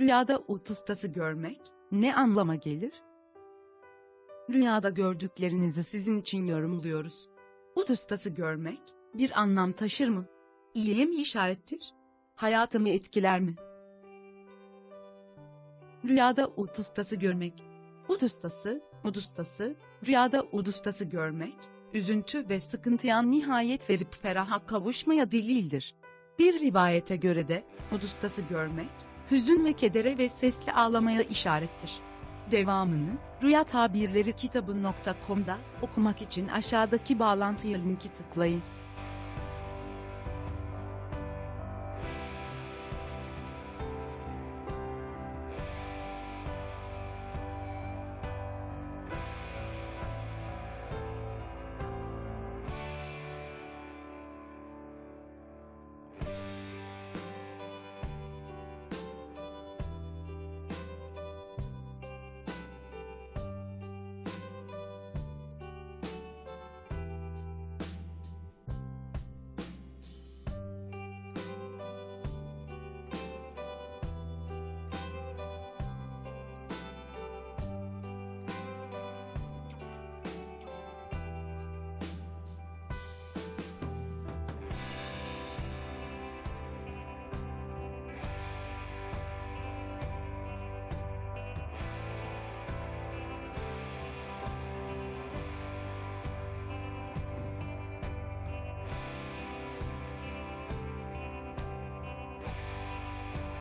Rüyada ut ustası görmek ne anlama gelir? Rüyada gördüklerinizi sizin için yorumluyoruz. Ut ustası görmek bir anlam taşır mı? İyiye mi işarettir? Hayatımı etkiler mi? Rüyada ut ustası görmek. Ud ustası, ud ustası, rüyada ud ustası görmek, üzüntü ve sıkıntıya nihayet verip feraha kavuşmaya delildir. Bir rivayete göre de ud ustası görmek, hüzün ve kedere ve sesli ağlamaya işarettir. Devamını Rüya Tabirleri kitabı.com'da okumak için aşağıdaki bağlantıya linki tıklayın.